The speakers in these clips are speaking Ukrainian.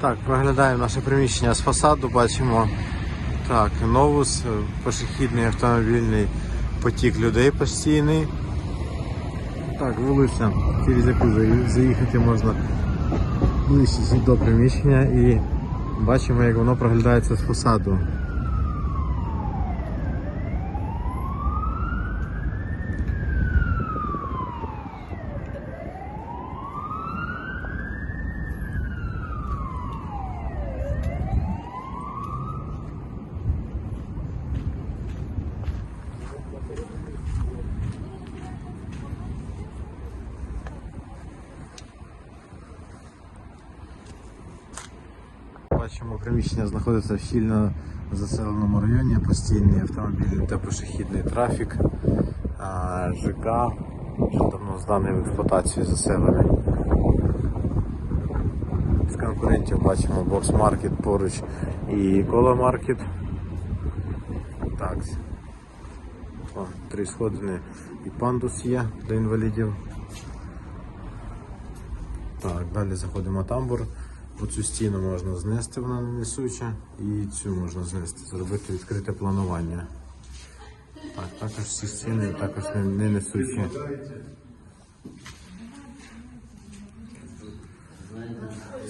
Так, проглядаємо наше приміщення з фасаду, бачимо так, новус, е, пішохідний автомобільний потік людей постійний. Так, вулиця, через яку заїхати можна ближче до приміщення і бачимо, як воно проглядається з фасаду. Бачимо, приміщення знаходиться в щільно заселеному районі, постійний автомобільний та пішохідний трафік, ЖК, вже давно зданий в експлуатацію заселений. З конкурентів бачимо бокс-маркет поруч і коло-маркет. Так. О, три сходини і пандус є для інвалідів. Так, далі заходимо тамбур. Оцю стіну можна знести, вона не несуча, і цю можна знести, зробити відкрите планування. Так, Також всі стіни також не, не несучі.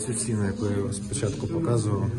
Цю стіну, яку я спочатку показував.